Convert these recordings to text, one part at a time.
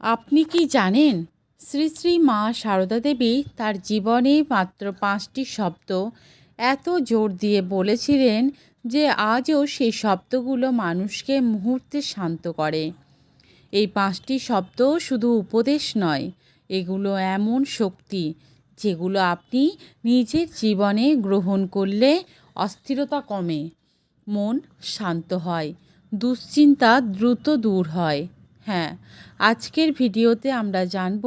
আপনি কি জানেন, শ্রী শ্রী মা সারদা দেবী তার জীবনে মাত্র পাঁচটি শব্দ এত জোর দিয়ে বলেছিলেন যে আজও সেই শব্দগুলো মানুষকে মুহূর্তে শান্ত করে। এই পাঁচটি শব্দ শুধু উপদেশ নয়, এগুলো এমন শক্তি যেগুলো আপনি নিজের জীবনে গ্রহণ করলে অস্থিরতা কমে, মন শান্ত হয়, দুশ্চিন্তা দ্রুত দূর হয়। হ্যাঁ আজকের ভিডিওতে আমরা জানব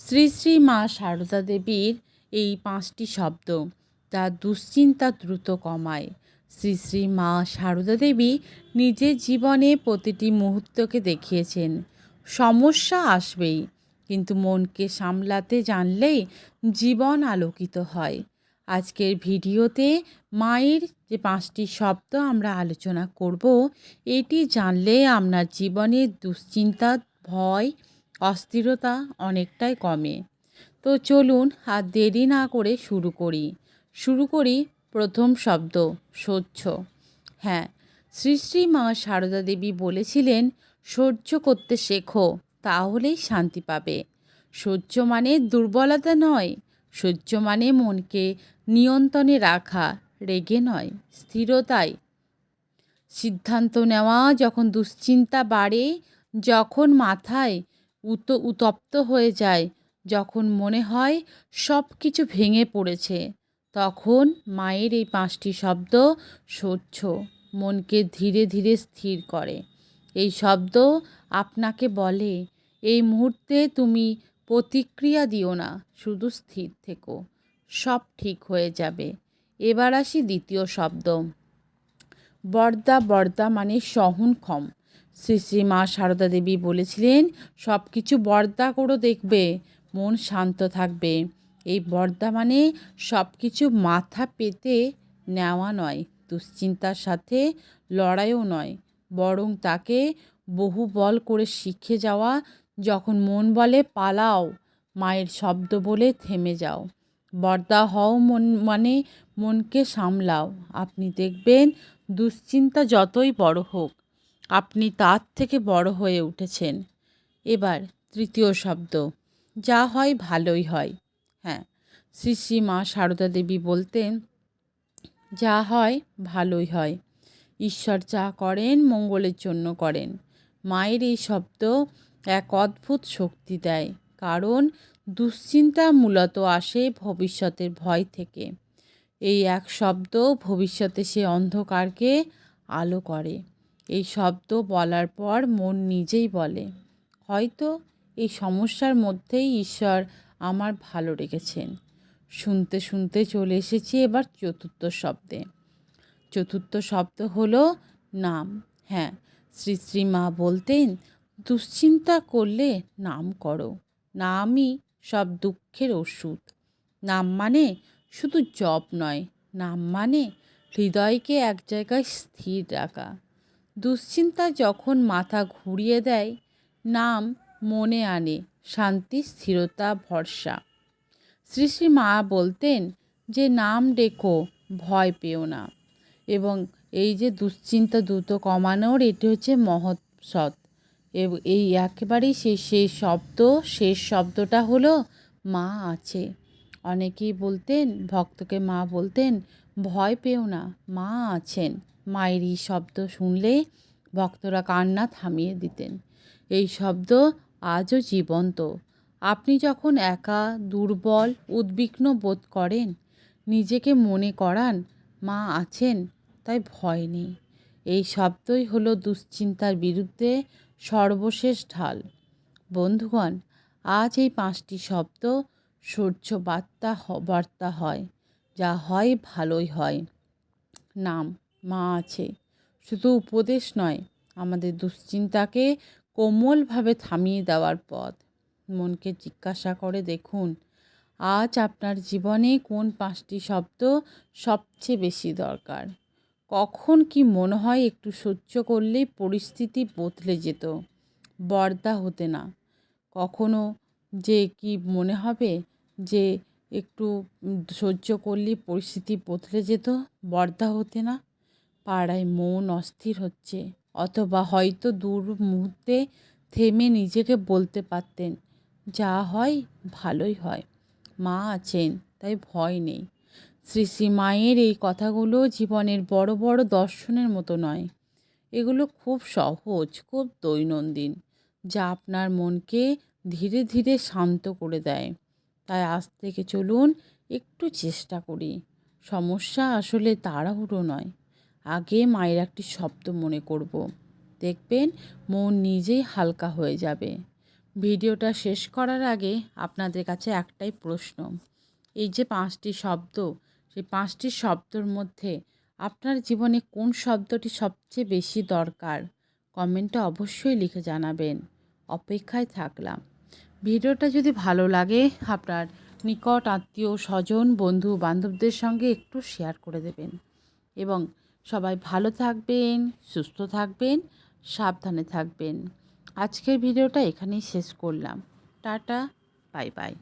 শ্রী শ্রী মা সারদা দেবীর এই পাঁচটি শব্দ যা দুশ্চিন্তা দ্রুত কমায়। শ্রী শ্রী মা সারদা দেবী নিজের জীবনে প্রতিটি মুহূর্তকে দেখিয়েছেন। সমস্যা আসবেই, কিন্তু মনকে সামলাতে জানলেই জীবন আলোকিত হয়। আজকের ভিডিওতে মায়ের যে পাঁচটি শব্দ আমরা আলোচনা করব, এটি জানলে আপনার জীবনের দুশ্চিন্তা, ভয়, অস্থিরতা অনেকটাই কমে। তো চলুন আর দেরি না করে শুরু করি। শুরু করি প্রথম শব্দ, সহ্য। হ্যাঁ শ্রী শ্রী মা সারদা দেবী বলেছিলেন, সহ্য করতে শেখো, তাহলেই শান্তি পাবে। সহ্য মানে দুর্বলতা নয় সহ্য মানে মনকে নিয়ন্ত্রণে রাখা, রেগে নয়, স্থিরতায়। সিদ্ধান্ত নেওয়া যখন দুশ্চিন্তা বাড়ে, যখন মাথায় উত উতপ্ত হয়ে যায়, যখন মনে হয় সব কিছু ভেঙে পড়েছে, তখন মায়ের এই পাঁচটি শব্দ সহ্য মনকে ধীরে ধীরে স্থির করে। এই শব্দ আপনাকে বলে, এই মুহূর্তে তুমি প্রতিক্রিয়া দিও না, শুধু স্থির থেকো। সব ঠিক হয়ে যাবে। এবার আসি দ্বিতীয় শব্দ। বর্দা বর্দা মানে সহনক্ষম শ্রী শ্রী মা সারদা দেবী বলেছিলেন সব কিছু বর্দা করে দেখবে, মন শান্ত থাকবে। এই বর্দা মানে সব কিছু মাথা পেতে নেওয়া নয়, দুশ্চিন্তার সাথে লড়াইও নয়, বরং তাকে বহু বল করে শিখে যাওয়া যখন মন বলে পালাও, মায়ের শব্দ বলে থেমে যাও। বর্দা হও মন মানে মনকে সামলাও। আপনি দেখবেন দুশ্চিন্তা যতই বড় হোক, আপনি তার থেকে বড় হয়ে উঠেছেন। এবার তৃতীয় শব্দ, যা হয় ভালোই হয়। হ্যাঁ শ্রী শ্রী মা সারদা দেবী বলতেন, যা হয় ভালোই হয়। ঈশ্বর যা করেন মঙ্গলের জন্য করেন। মায়ের এই শব্দ এক অদ্ভুত শক্তি দেয়, কারণ দুশ্চিন্তা মূলত আসে ভবিষ্যতের ভয় থেকে। এই এক শব্দ ভবিষ্যতে সে অন্ধকারকে আলো করে। এই শব্দ বলার পর মন নিজেই বলে, হয়তো এই সমস্যার মধ্যেই ঈশ্বর আমার ভালো রেখেছেন। শুনতে শুনতে চলে এসেছি এবার চতুর্থ শব্দে। চতুর্থ শব্দ হলো নাম। হ্যাঁ শ্রী শ্রী মা বলতেন দুশ্চিন্তা করলে নাম করো। নামই সব দুঃখের ওষুধ। নাম মানে শুধু জপ নয়, নাম মানে হৃদয়কে এক জায়গায় স্থির রাখা। দুশ্চিন্তা যখন মাথা ঘুরিয়ে দেয়, নাম মনে আনে, শান্তি, স্থিরতা, ভরসা। শ্রী শ্রী মা বলতেন যে, নাম ডেকো, ভয় পেও না। এবং এই যে দুশ্চিন্তা দ্রুত কমানোর, এটি হচ্ছে মহৎ সৎ এই একেবারেই শেষ সেই শব্দ, শেষ শব্দটা হলো মা আছে। অনেকেই বলতেন, ভক্তকে মা বলতেন, ভয় পেও না, মা আছেন। মায়ের এই শব্দ শুনলে ভক্তরা কান্না থামিয়ে দিতেন। এই শব্দ আজও জীবন্ত। আপনি যখন একা, দুর্বল, উদ্বিগ্ন বোধ করেন, নিজেকে মনে করান, মা আছেন, তাই ভয় নেই। এই শব্দই হলো দুশ্চিন্তার বিরুদ্ধে সর্বশেষ ঢাল। বন্ধুগণ, আজ এই পাঁচটি শব্দ সূর্য বার্তা বার্তা হয়, যা হয় ভালোই হয়। নাম, মা আছে। শুধু উপদেশ নয়, আমাদের দুশ্চিন্তাকে কোমলভাবে থামিয়ে দেওয়ার পথ। মনকে জিজ্ঞাসা করে দেখুন, আজ আপনার জীবনে কোন পাঁচটি শব্দ সবচেয়ে বেশি দরকার? কখন কি মনে হয় একটু সহ্য করলেই পরিস্থিতি বদলে যেত? বর্দা হতে না। কখনো যে কি মনে হবে যে একটু সহ্য করলেই পরিস্থিতি বদলে যেত? বর্দা হতে না। পাড়ায় মন অস্থির হচ্ছে। অথবা হয়তো দূর মুহূর্তে থেমে নিজেকে বলতে পারতেন, যা হয় ভালোই হয়। মা আছেন, তাই ভয় নেই। শ্রী শ্রী মায়ের এই কথাগুলো জীবনের বড় বড় দর্শনের মতো নয়। এগুলো খুব সহজ, খুব দৈনন্দিন, যা আপনার মনকে ধীরে ধীরে শান্ত করে দেয়। তাই আজ থেকে চলুন একটু চেষ্টা করি। সমস্যা আসলে তাড়াহুড়ো নয়। আগে মায়ের একটি শব্দ মনে করব। দেখবেন মন নিজেই হালকা হয়ে যাবে। ভিডিওটা শেষ করার আগে আপনাদের কাছে একটাই প্রশ্ন। এই যে পাঁচটি শব্দ সেই পাঁচটি শব্দর মধ্যে আপনার জীবনে কোন শব্দটি সবচেয়ে বেশি দরকার? কমেন্টে অবশ্যই লিখে জানাবেন। অপেক্ষায় থাকলাম। ভিডিওটা যদি ভালো লাগে, আপনার নিকট আত্মীয়, স্বজন, বন্ধু, বান্ধবদের সঙ্গে একটু শেয়ার করে দেবেন। এবং সবাই ভালো থাকবেন, সুস্থ থাকবেন, সাবধানে থাকবেন। আজকের ভিডিওটা এখানেই শেষ করলাম। Tata, bye bye.